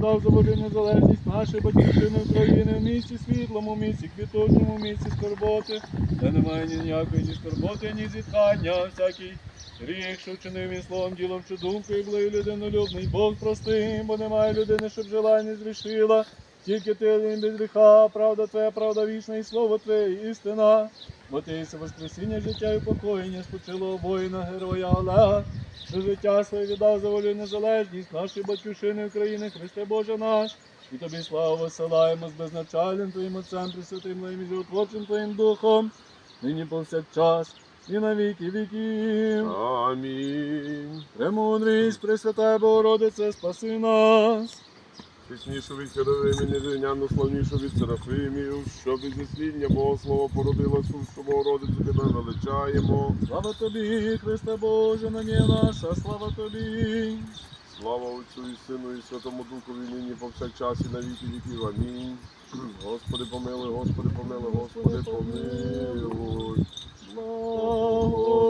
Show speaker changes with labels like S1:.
S1: віддав за волю незалежність нашої батьківщини України в місті світлому, місті квітучому, місті скорботи, де немає ніякої ні скорботи, ні зітхання, всякий гріх, що вчинив він словом, ділом чи думкою, були людинолюбний. Бог простий, бо немає людини, щоб і зрішила. Тільки ти один без гріха, правда твоя, правда вічна, і слово твоє, істина. Бо ти єси воскресіння, життя і упокоєння, спочилого воїна, героя Олега, що життя своє віддав за волю і незалежність нашої батьківщини України, Христе Боже наш. І тобі славу висилаємо з безначальним Твоїм Отцем, Пресвятим Твоїм і животворчим Твоїм Духом, нині повсякчас і на віки віків.
S2: Амінь.
S1: Премудрість, Пресвятая Богородице, спаси нас.
S2: Чеснішу від херовимів, незрівняно славнішу від серафимів, що без засління Бога Слова породила сущу Богородицю, тебе величаємо.
S1: Слава тобі, Христе Боже, надія наша, слава тобі.
S2: Слава Отцю і Сину і Святому Духові, нині повсякчас і на віки віків. Амінь. Господи помилуй, Господи помилуй, Господи помилуй.
S1: Благослови.